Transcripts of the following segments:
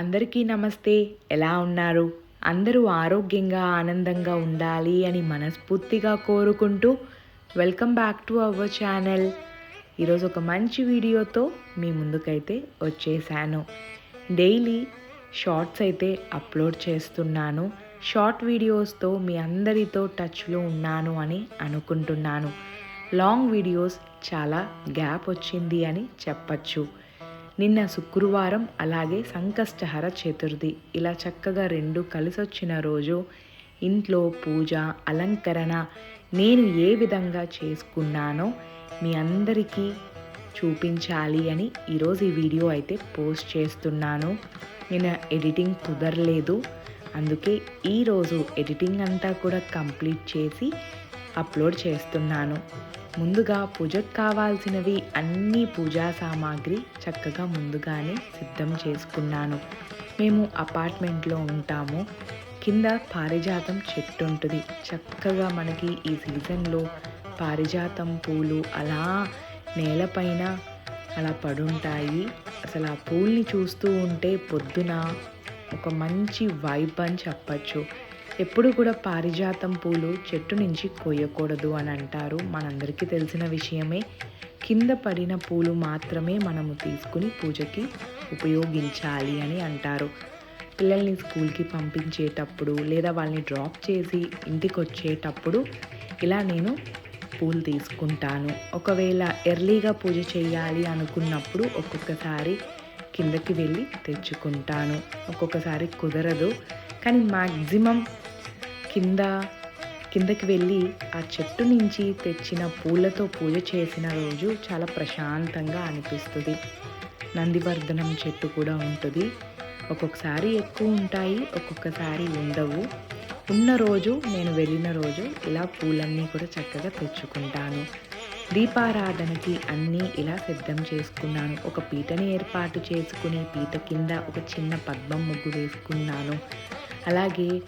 అందరికీ నమస్తే. ఎలా ఉన్నారు? అందరూ ఆరోగ్యంగా ఆనందంగా ఉండాలి అని మనస్ఫూర్తిగా కోరుకుంటూ welcome back to our channel. ఈరోజు ఒక మంచి వీడియోతో మీ ముందుకైతే వచ్చేసాను. డైలీ షార్ట్స్ అయితే అప్లోడ్ చేస్తున్నాను. షార్ట్ వీడియోస్తో మీ అందరితో టచ్లో ఉన్నాను అని అనుకుంటున్నాను. లాంగ్ వీడియోస్ చాలా గ్యాప్ వచ్చింది అని చెప్పచ్చు. నిన్న శుక్రవారం అలాగే సంకష్టహర చతుర్థి. ఇలా చక్కగా రెండు కలిసొచ్చిన రోజు ఇంట్లో పూజ అలంకరణ నేను ఏ విధంగా చేసుకున్నానో మీ అందరికీ చూపించాలి అని ఈరోజు ఈ వీడియో అయితే పోస్ట్ చేస్తున్నాను. నేను ఎడిటింగ్ కుదరలేదు. అందుకే ఈరోజు ఎడిటింగ్ అంతా కూడా కంప్లీట్ చేసి అప్లోడ్ చేస్తున్నాను. ముందుగా పూజకు కావాల్సినవి అన్ని పూజా సామాగ్రి చక్కగా ముందుగానే సిద్ధం చేసుకున్నాను. మేము అపార్ట్మెంట్లో ఉంటాము. కింద పారిజాతం చెట్టు ఉంటుంది. చక్కగా మనకి ఈ సీజన్లో పారిజాతం పూలు అలా నేలపైన అలా పడుంటాయి. అసలు ఆ పూల్ని చూస్తూ ఉంటే పొద్దున ఒక మంచి వైబ్ అని చెప్పచ్చు. ఎప్పుడు కూడా పారిజాతం పూలు చెట్టు నుంచి కొయ్యకూడదు అని అంటారు మనందరికీ తెలిసిన విషయమే. కింద పడిన పూలు మాత్రమే మనము తీసుకుని పూజకి ఉపయోగించాలి అని అంటారు. పిల్లల్ని స్కూల్కి పంపించేటప్పుడు లేదా వాళ్ళని డ్రాప్ చేసి ఇంటికి వచ్చేటప్పుడు ఇలా నేను పూలు తీసుకుంటాను. ఒకవేళ ఎర్లీగా పూజ చేయాలి అనుకున్నప్పుడు ఒక్కొక్కసారి కిందకి వెళ్ళి తెచ్చుకుంటాను. ఒక్కొక్కసారి కుదరదు. కానీ మ్యాక్సిమం కింద కిందకి వెళ్ళి ఆ చెట్టు నుంచి తెచ్చిన పూలతో పూజ చేసిన రోజు చాలా ప్రశాంతంగా అనిపిస్తుంది. నందివర్ధనం చెట్టు కూడా ఉంటుంది. ఒక్కొక్కసారి ఎక్కువ ఉంటాయి ఒక్కొక్కసారి ఉండవు. ఉన్న రోజు నేను వెళ్ళిన రోజు ఇలా పూలన్నీ కూడా చక్కగా తెచ్చుకుంటాను. దీపారాధనకి అన్నీ ఇలా సిద్ధం చేసుకున్నాను. ఒక పీటని ఏర్పాటు చేసుకుని పీట కింద ఒక చిన్న పద్మం ముగ్గు వేసుకున్నాను. అలాగే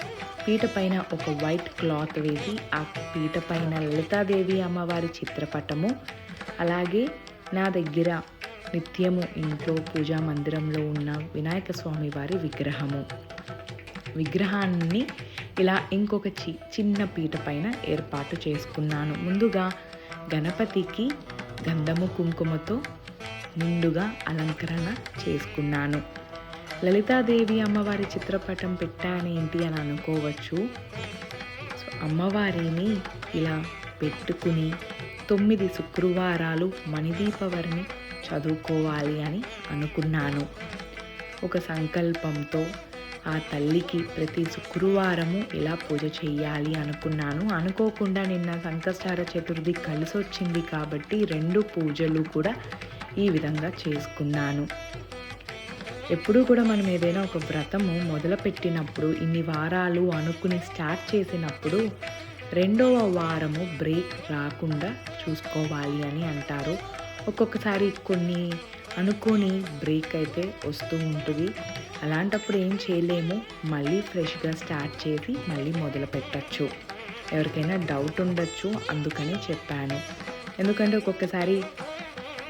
పీట పైన ఒక వైట్ క్లాత్ వేసి ఆ పీట పైన లలితాదేవి అమ్మవారి చిత్రపటము అలాగే నా దగ్గర నిత్యము ఇంట్లో పూజా మందిరంలో ఉన్న వినాయక స్వామి వారి విగ్రహము. విగ్రహాన్ని ఇలా ఇంకొక చి చిన్న పీట పైన ఏర్పాటు చేసుకున్నాను. ముందుగా గణపతికి గంధము కుంకుమతో నిండుగా అలంకరణ చేసుకున్నాను. లలితాదేవి అమ్మవారి చిత్రపటం పెట్టానేంటి అని అనుకోవచ్చు. సో అమ్మవారిని ఇలా పెట్టుకుని తొమ్మిది శుక్రవారాలు మణిదీపవరిని చదువుకోవాలి అని అనుకున్నాను. ఒక సంకల్పంతో ఆ తల్లికి ప్రతి శుక్రవారము ఇలా పూజ చేయాలి అనుకున్నాను. అనుకోకుండా నిన్న సంకష్టార చతుర్థి కలిసి వచ్చింది కాబట్టి రెండు పూజలు కూడా ఈ విధంగా చేసుకున్నాను. ఎప్పుడూ కూడా మనం ఏదైనా ఒక వ్రతము మొదలుపెట్టినప్పుడు ఇన్ని వారాలు అనుకుని స్టార్ట్ చేసినప్పుడు రెండవ వారము బ్రేక్ రాకుండా చూసుకోవాలి అని అంటారు. ఒక్కొక్కసారి కొన్ని అనుకోని బ్రేక్ అయితే వస్తూ ఉంటుంది. అలాంటప్పుడు ఏం చేయలేము. మళ్ళీ ఫ్రెష్గా స్టార్ట్ చేసి మళ్ళీ మొదలు పెట్టచ్చు ఎవరికైనా డౌట్ ఉండొచ్చు అందుకని చెప్పాను. ఎందుకంటే ఒక్కొక్కసారి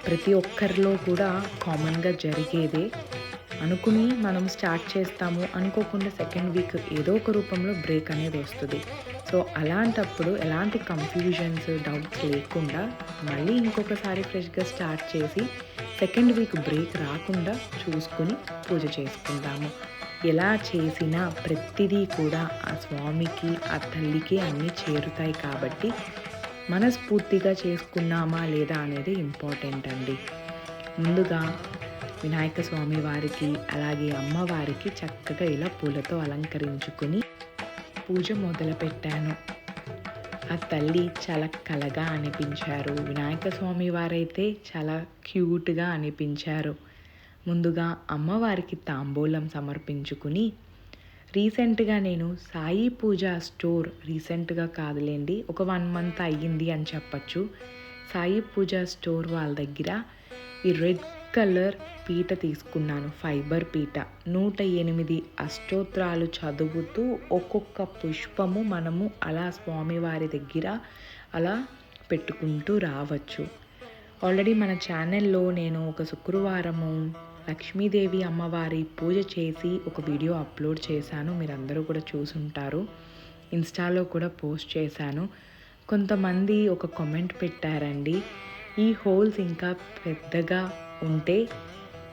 ప్రతి ఒక్కరిలో కూడా కామన్గా జరిగేదే. అనుకుని మనం స్టార్ట్ చేస్తాము అనుకోకుండా సెకండ్ వీక్ ఏదో ఒక రూపంలో బ్రేక్ అనేది వస్తుంది. సో అలాంటప్పుడు ఎలాంటి కన్ఫ్యూజన్స్ డౌట్స్ లేకుండా మళ్ళీ ఇంకొకసారి ఫ్రెష్గా స్టార్ట్ చేసి సెకండ్ వీక్ బ్రేక్ రాకుండా చూసుకుని పూజ చేసుకుందాము. ఎలా చేసినా ప్రతిదీ కూడా ఆ స్వామికి ఆ తల్లికి అన్నీ చేరుతాయి కాబట్టి మనస్ఫూర్తిగా చేసుకున్నామా లేదా అనేది ఇంపార్టెంట్ అండి. ముందుగా వినాయక స్వామి వారికి అలాగే అమ్మవారికి చక్కగా ఇలా పూలతో అలంకరించుకుని పూజ మొదలుపెట్టాను. ఆ తల్లి చాలా కలగా అనిపించారు. వినాయక స్వామి వారైతే చాలా క్యూట్గా అనిపించారు. ముందుగా అమ్మవారికి తాంబూలం సమర్పించుకుని రీసెంట్గా నేను సాయి పూజ స్టోర్ రీసెంట్గా కాదులేండి ఒక వన్ మంత్ అయ్యింది అని చెప్పచ్చు. సాయి పూజ స్టోర్ వాళ్ళ దగ్గర ఈ రెడ్ కలర్ పీట తీసుకున్నాను ఫైబర్ పీట. నూట ఎనిమిది అష్టోత్రాలు చదువుతూ ఒక్కొక్క పుష్పము మనము అలా స్వామివారి దగ్గర అలా పెట్టుకుంటూ రావచ్చు. ఆల్రెడీ మన ఛానల్లో నేను ఒక శుక్రవారము లక్ష్మీదేవి అమ్మవారి పూజ చేసి ఒక వీడియో అప్లోడ్ చేశాను. మీరందరూ కూడా చూసుంటారు. ఇన్స్టాలో కూడా పోస్ట్ చేశాను. కొంతమంది ఒక కామెంట్ పెట్టారండి ఈ హోల్స్ ఇంకా పెద్దగా ఉంటే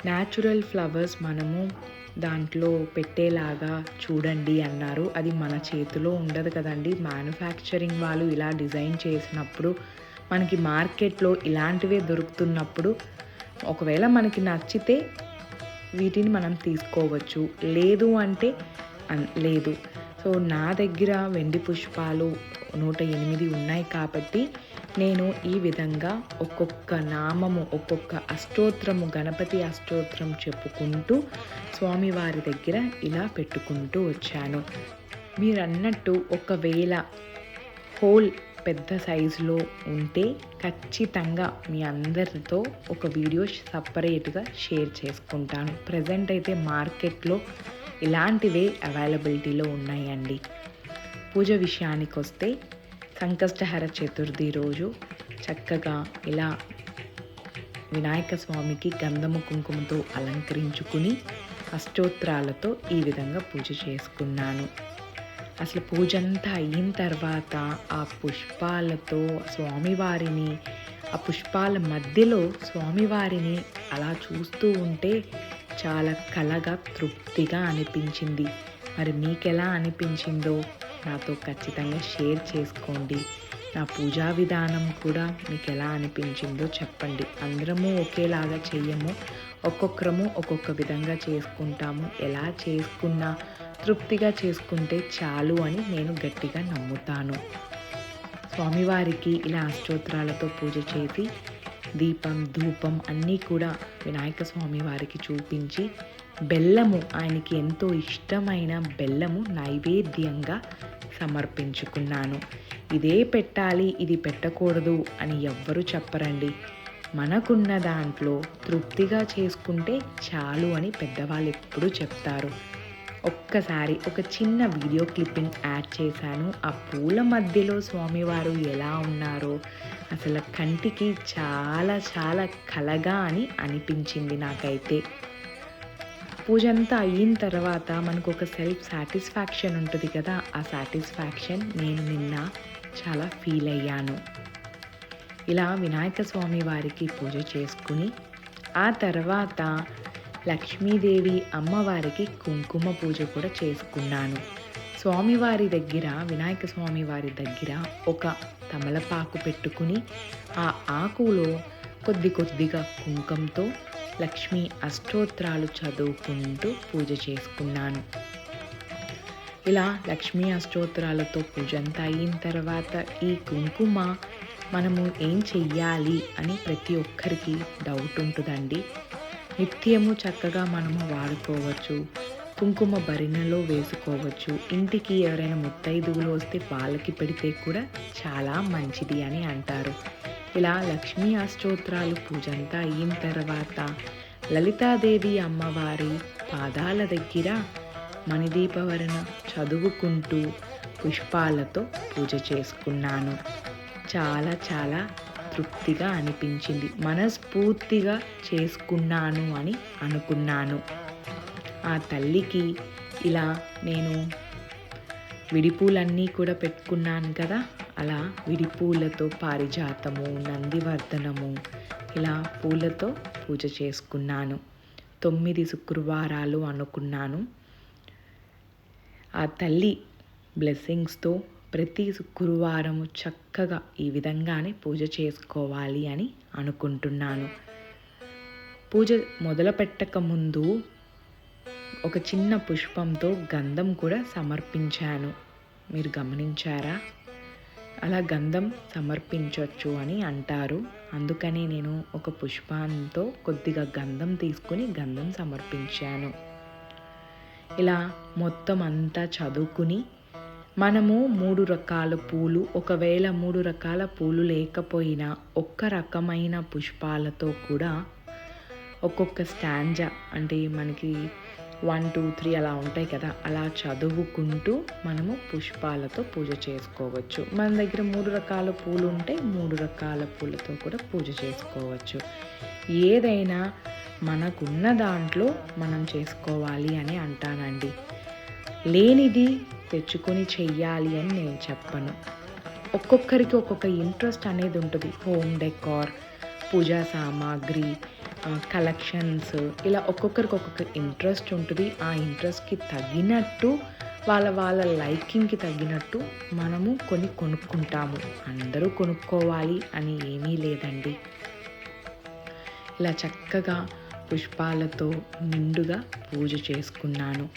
న్యాచురల్ ఫ్లవర్స్ మనము దాంట్లో పెట్టేలాగా చూడండి అన్నారు. అది మన చేతిలో ఉండదు కదండి. మ్యానుఫ్యాక్చరింగ్ వాళ్ళు ఇలా డిజైన్ చేసినప్పుడు మనకి మార్కెట్లో ఇలాంటివే దొరుకుతున్నప్పుడు ఒకవేళ మనకి నచ్చితే వీటిని మనం తీసుకోవచ్చు. లేదు అంటే అన్- లేదు. సో నా దగ్గర వెండి పుష్పాలు నూట ఎనిమిది ఉన్నాయి కాబట్టి నేను ఈ విధంగా ఒక్కొక్క నామము ఒక్కొక్క అష్టోత్రము గణపతి అష్టోత్రం చెప్పుకుంటూ స్వామివారి దగ్గర ఇలా పెట్టుకుంటూ వచ్చాను. మీరన్నట్టు ఒకవేళ హోల్ పెద్ద సైజులో ఉంటే ఖచ్చితంగా మీ అందరితో ఒక వీడియో సపరేట్గా షేర్ చేసుకుంటాను. ప్రజెంట్ అయితే మార్కెట్లో ఇలాంటివే అవైలబిలిటీలో ఉన్నాయండి. పూజ విషయానికి వస్తే సంకష్టహర చతుర్థి రోజు చక్కగా ఇలా వినాయక స్వామికి గంధము కుంకుమతో అలంకరించుకుని అష్టోత్తరాలతో ఈ విధంగా పూజ చేసుకున్నాను. అసలు పూజ అంతా అయిన తర్వాత ఆ పుష్పాలతో స్వామివారిని ఆ పుష్పాల మధ్యలో స్వామివారిని అలా చూస్తూ ఉంటే చాలా కలగా తృప్తిగా అనిపించింది. మరి మీకెలా అనిపించిందో నాతో ఖచ్చితంగా షేర్ చేసుకోండి. నా పూజా విధానం కూడా మీకు ఎలా అనిపించిందో చెప్పండి. అందరము ఒకేలాగా చెయ్యము. ఒక్కొక్కరము ఒక్కొక్క విధంగా చేసుకుంటాము. ఎలా చేసుకున్నా తృప్తిగా చేసుకుంటే చాలు అని నేను గట్టిగా నమ్ముతాను. స్వామివారికి ఇలా అష్టోత్తరాలతో పూజ చేసి దీపం ధూపం అన్నీ కూడా వినాయక స్వామి వారికి చూపించి బెల్లము ఆయనకి ఎంతో ఇష్టమైన బెల్లము నైవేద్యంగా సమర్పించుకున్నాను. ఇదే పెట్టాలి ఇది పెట్టకూడదు అని ఎవ్వరూ చెప్పరండి. మనకున్న దాంట్లో తృప్తిగా చేసుకుంటే చాలు అని పెద్దవాళ్ళు ఎప్పుడూ చెప్తారు. ఒక్కసారి ఒక చిన్న వీడియో క్లిప్పింగ్ యాడ్ చేశాను. ఆ పూల మధ్యలో స్వామివారు ఎలా ఉన్నారో అసలు కంటికి చాలా చాలా కలగా అని అనిపించింది నాకైతే. పూజ అంతా అయిన తర్వాత మనకు ఒక సెల్ఫ్ సాటిస్ఫాక్షన్ ఉంటుంది కదా ఆ సాటిస్ఫాక్షన్ నేను నిన్న చాలా ఫీల్ అయ్యాను. ఇలా వినాయక స్వామి వారికి పూజ చేసుకుని ఆ తర్వాత లక్ష్మీదేవి అమ్మవారికి కుంకుమ పూజ కూడా చేసుకున్నాను. స్వామివారి దగ్గర వినాయక స్వామి వారి దగ్గర ఒక తమలపాకు పెట్టుకుని ఆ ఆకులో కొద్ది కొద్దిగా కుంకంతో లక్ష్మీ అష్టోత్రాలు చదువుకుంటూ పూజ చేసుకున్నాను. ఇలా లక్ష్మీ అష్టోత్తరాలతో పూజ అంతా అయిన తర్వాత ఈ కుంకుమ మనము ఏం చెయ్యాలి అని ప్రతి ఒక్కరికి డౌట్ ఉంటుందండి. నిత్యము చక్కగా మనము వాడుకోవచ్చు. కుంకుమ భరిణలో వేసుకోవచ్చు. ఇంటికి ఎవరైనా ముత్తైదువులు వస్తే వాళ్ళకి పెడితే కూడా చాలా మంచిది అని అంటారు. ఇలా లక్ష్మీ అష్టోత్తరాలు పూజ అంతా అయిన తర్వాత లలితాదేవి అమ్మవారి పాదాల దగ్గర మణిదీపవరణ చదువుకుంటూ పుష్పాలతో పూజ చేసుకున్నాను. చాలా చాలా తృప్తిగా అనిపించింది. మనస్ఫూర్తిగా చేసుకున్నాను అని అనుకున్నాను. ఆ తల్లికి ఇలా నేను విడిపూలన్నీ కూడా పెట్టుకున్నాను కదా. అలా విడిపూలతో పారిజాతము నందివర్ధనము ఇలా పూలతో పూజ చేసుకున్నాను. తొమ్మిది శుక్రవారాలు అనుకున్నాను. ఆ తల్లి బ్లెస్సింగ్స్తో ప్రతి శుక్రవారము చక్కగా ఈ విధంగానే పూజ చేసుకోవాలి అని అనుకుంటున్నాను. పూజ మొదలు పెట్టక ముందు ఒక చిన్న పుష్పంతో గంధం కూడా సమర్పించాను. మీరు గమనించారా? అలా గంధం సమర్పించవచ్చు అని అంటారు. అందుకని నేను ఒక పుష్పంతో కొద్దిగా గంధం తీసుకుని గంధం సమర్పించాను. ఇలా మొత్తం అంతా చదువుకుని మనము మూడు రకాల పూలు ఒకవేళ మూడు రకాల పూలు లేకపోయినా ఒక్క రకమైన పుష్పాలతో కూడా ఒక్కొక్క స్టాంజా అంటే మనకి వన్ టూ త్రీ అలా ఉంటాయి కదా అలా చదువుకుంటూ మనము పుష్పాలతో పూజ చేసుకోవచ్చు. మన దగ్గర మూడు రకాల పూలు ఉంటే మూడు రకాల పూలతో కూడా పూజ చేసుకోవచ్చు. ఏదైనా మనకున్న దాంట్లో మనం చేసుకోవాలి అని అంటానండి. లేనిది తెచ్చుకొని చెయ్యాలి అని నేను చెప్పను. ఒక్కొక్కరికి ఒక్కొక్క ఇంట్రెస్ట్ అనేది ఉంటుంది. హోమ్ డెకార్ పూజా సామాగ్రి కలెక్షన్స్ ఇలా ఒక్కొక్కరికి ఒక్కొక్క ఇంట్రెస్ట్ ఉంటుంది. ఆ ఇంట్రెస్ట్కి తగినట్టు వాళ్ళ వాళ్ళ లైకింగ్కి తగినట్టు మనము కొన్ని కొనుక్కుంటాము. అందరూ కొనుక్కోవాలి అని ఏమీ లేదండి. ఇలా చక్కగా పుష్పాలతో నిండుగా పూజ చేసుకున్నాను.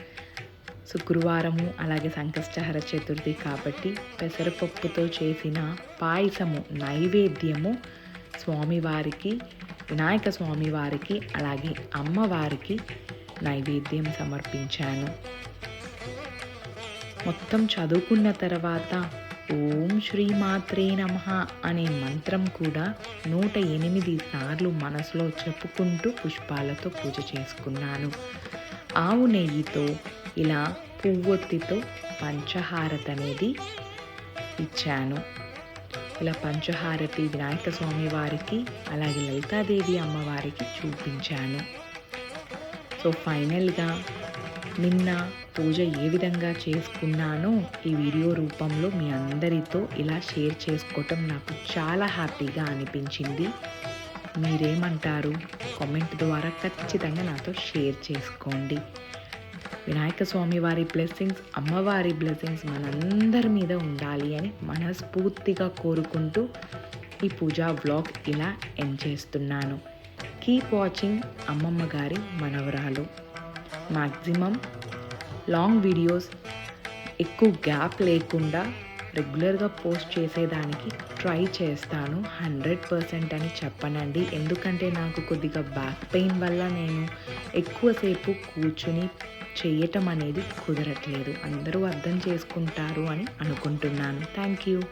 శుక్రవారము అలాగే సంకష్టహర చతుర్థి కాబట్టి పెసరపప్పుతో చేసిన పాయసము నైవేద్యము స్వామివారికి వినాయక స్వామివారికి అలాగే అమ్మవారికి నైవేద్యం సమర్పించాను. మొత్తం చదువుకున్న తర్వాత ఓం శ్రీమాత్రే నమ అనే మంత్రం కూడా నూట ఎనిమిది సార్లు మనసులో చెప్పుకుంటూ పుష్పాలతో పూజ చేసుకున్నాను. ఆవు నెయ్యితో ఇలా పువ్వొత్తితో పంచహారతి అనేది ఇచ్చాను. ఇలా పంచహారతి వినాయక స్వామి వారికి అలాగే లలితాదేవి అమ్మవారికి చూపించాను. సో ఫైనల్గా నిన్న పూజ ఏ విధంగా చేసుకున్నానో ఈ వీడియో రూపంలో మీ అందరితో ఇలా షేర్ చేసుకోవటం నాకు చాలా హ్యాపీగా అనిపించింది. మీరేమంటారు? కామెంట్ ద్వారా ఖచ్చితంగా నాతో షేర్ చేసుకోండి. వినాయక స్వామి వారి బ్లెస్సింగ్స్ అమ్మవారి బ్లెస్సింగ్స్ మనందరి మీద ఉండాలి అని మనస్ఫూర్తిగా కోరుకుంటూ ఈ పూజా వ్లాగ్ ఇలా ఎండ్ చేస్తున్నాను. కీప్ వాచింగ్ అమ్మమ్మ గారి మనవరాలు. మ్యాక్సిమం లాంగ్ వీడియోస్ ఎక్కువ గ్యాప్ లేకుండా రెగ్యులర్గా పోస్ట్ చేసేదానికి ట్రై చేస్తాను. హండ్రెడ్ పర్సెంట్ అని చెప్పనండి. ఎందుకంటే నాకు కొద్దిగా బ్యాక్ పెయిన్ వల్ల నేను ఎక్కువసేపు కూర్చుని చేయటం అనేది కుదరట్లేదు. అందరూ అర్థం చేసుకుంటారు అని అనుకుంటున్నాను. Thank you.